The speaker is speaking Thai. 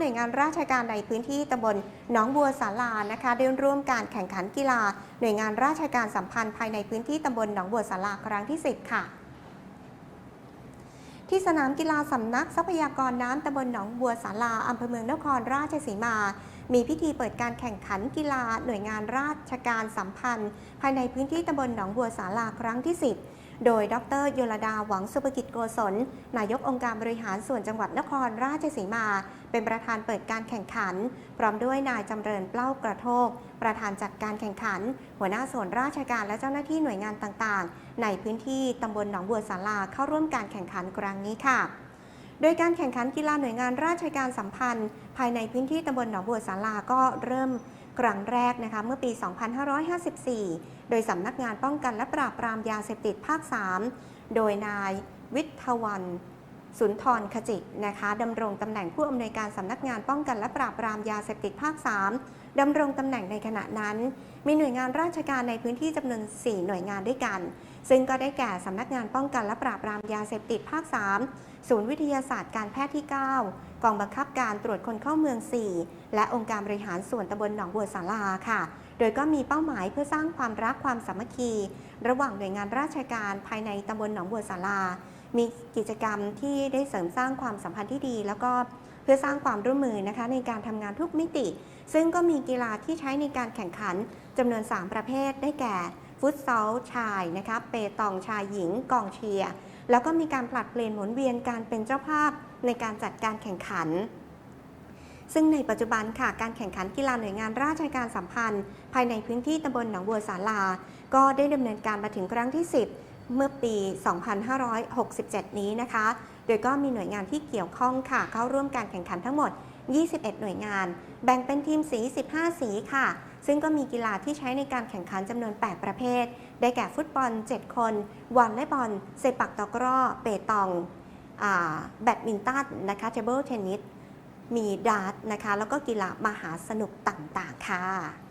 หน่วยงานราชการในพื้นที่ตำบลหนองบัวสาลานะคะได้ร่วมการแข่งขันกีฬา หน่วยงานราชการสัมพันธ์ภายในพื้นที่ตำบลหนองบัวสาลาครั้งที่ 10 ค่ะ ที่สนามกีฬาสำนักทรัพยากรน้ำตำบลหนองบัวสาลาอำเภอเมืองนครราชสีมา มีพิธีเปิดการแข่งขันกีฬา หน่วยงานราชการสัมพันธ์ ภายในพื้นที่ตำบลหนองบัวสาลาครั้งที่ 10 โดย ดรโยลดาหวังสุภกิจโกศล นายกองค์การบริหารส่วนจังหวัดนครราชสีมา เป็นประธานเปิดการแข่งขัน พร้อมด้วยนายจำเริญเปล้ากระโทก ประธานจัดการแข่งขัน หัวหน้าส่วนราชการและเจ้าหน้าที่หน่วยงานต่างๆ ในพื้นที่ตำบลหนองบัวสาลาเข้าร่วมการแข่งขันครั้งนี้ค่ะโดยการแข่งขันกีฬาหน่วยงานราชการสัมพันธ์ ภายในพื้นที่ตำบลหนองบัวสาลาก็เริ่ม ครั้งแรกนะคะเมื่อปี 2554 โดยสำนักงานป้องกันและปราบปรามยาเสพติดภาค 3 โดยนายวิทยวัน สุนทรขจินะคะดำรงตำแหน่งผู้อำนวยการสำนักงานป้องกันและปราบปรามยาเสพติดภาค 3ดำรงตำแหน่งในขณะนั้น มีหน่วยงานราชการในพื้นที่จำนวน 4 หน่วยงานด้วยกัน ซึ่งก็ได้แก่สำนักงานป้องกันและปราบปรามยาเสพติดภาค 3 ศูนย์วิทยาศาสตร์การแพทย์ที่ 9 กองบังคับการตรวจคนเข้าเมือง 4 และองค์การบริหารส่วนตำบลหนองบัวสาราค่ะโดยก็มีเป้าหมายเพื่อสร้างความรักความสามัคคี ระหว่างหน่วยงานราชการภายในตำบลหนองบัวสารา มีกิจกรรมที่ได้เสริมสร้างความสัมพันธ์ที่ดี แล้วก็เพื่อสร้างความร่วมมือนะคะในการทำงานทุกมิติ ซึ่งก็มีกีฬาที่ใช้ในการแข่งขันจำนวน 3 ประเภทได้แก่ ฟุตซอลชายนะคะเปตองชายหญิง กองเชียร์แล้วก็มีการผลัดเปลี่ยนหมุนเวียนการเป็นเจ้าภาพในการจัดการแข่งขัน ซึ่งในปัจจุบันค่ะการแข่งขันกีฬาหน่วยงานราชการสัมพันธ์ ภายในพื้นที่ตำบลหนองบัวสาลา ก็ได้ดำเนินการมาถึงครั้งที่ 10 เมื่อปี 2567 นี้นะคะ โดยก็มีหน่วยงานที่เกี่ยวข้องค่ะ เข้าร่วมการแข่งขันทั้งหมด 21 หน่วยงาน แบ่งเป็นทีมสี 15 สีค่ะ ซึ่งก็มีกีฬาที่ใช้ในการแข่งขันจำนวน 8 ประเภท ได้แก่ฟุตบอล 7 คนวอลเลย์บอลเซปักตะกร้อ เปตองอแบดมินตันนะคะเทเบิลเทนนิสมีดาร์ตนะคะ แล้วก็กีฬามหาสนุกต่างๆ ค่ะ